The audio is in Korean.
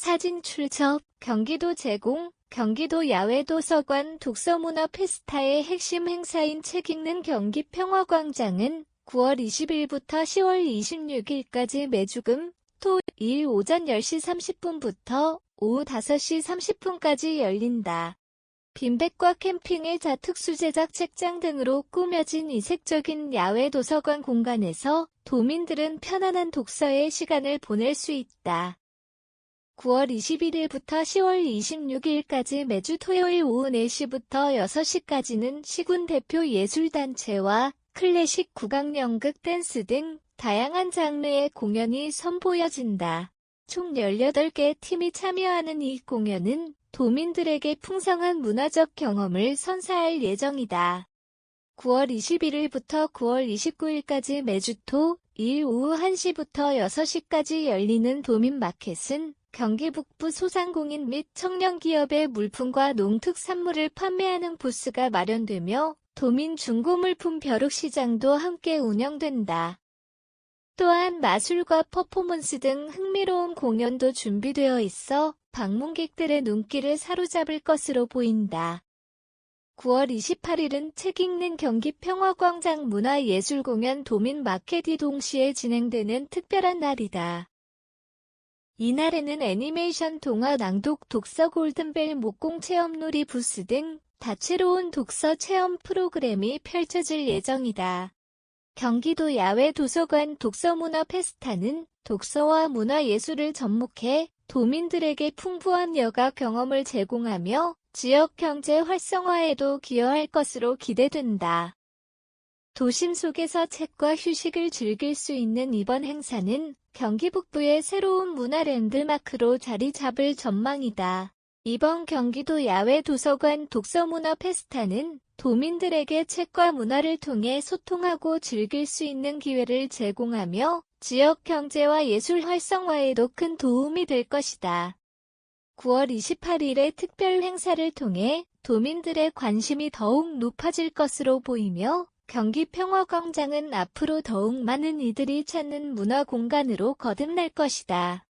사진 출처, 경기도 제공, 경기도 야외도서관 독서문화 페스타의 핵심 행사인 책 읽는 경기 평화광장은 9월 20일부터 10월 26일까지 매주 금, 토, 일 오전 10시 30분부터 오후 5시 30분까지 열린다. 빈백과 캠핑의 자 특수 제작 책장 등으로 꾸며진 이색적인 야외 도서관 공간에서 도민들은 편안한 독서의 시간을 보낼 수 있다. 9월 21일부터 10월 26일까지 매주 토요일 오후 4시부터 6시까지는 시군 대표 예술단체와 클래식 국악 연극 댄스 등 다양한 장르의 공연이 선보여진다. 총 18개 팀이 참여하는 이 공연은 도민들에게 풍성한 문화적 경험을 선사할 예정이다. 9월 21일부터 9월 29일까지 매주 토, 일 오후 1시부터 6시까지 열리는 도민마켓은 경기 북부 소상공인 및 청년기업의 물품과 농특산물을 판매하는 부스가 마련되며 도민 중고물품 벼룩시장도 함께 운영된다. 또한 마술과 퍼포먼스 등 흥미로운 공연도 준비되어 있어 방문객들의 눈길을 사로잡을 것으로 보인다. 9월 28일은 책 읽는 경기 평화광장 문화예술공연 도민 마켓이 동시에 진행되는 특별한 날이다. 이날에는 애니메이션 동화 낭독 독서 골든벨 목공 체험놀이 부스 등 다채로운 독서 체험 프로그램이 펼쳐질 예정이다. 경기도 야외 도서관 독서문화 페스타는 독서와 문화예술을 접목해 도민들에게 풍부한 여가 경험을 제공하며 지역 경제 활성화에도 기여할 것으로 기대된다. 도심 속에서 책과 휴식을 즐길 수 있는 이번 행사는 경기 북부의 새로운 문화 랜드마크로 자리 잡을 전망이다. 이번 경기도 야외 도서관 독서문화 페스타는 도민들에게 책과 문화를 통해 소통하고 즐길 수 있는 기회를 제공하며 지역 경제와 예술 활성화에도 큰 도움이 될 것이다. 9월 28일의 특별 행사를 통해 도민들의 관심이 더욱 높아질 것으로 보이며 경기 평화광장은 앞으로 더욱 많은 이들이 찾는 문화 공간으로 거듭날 것이다.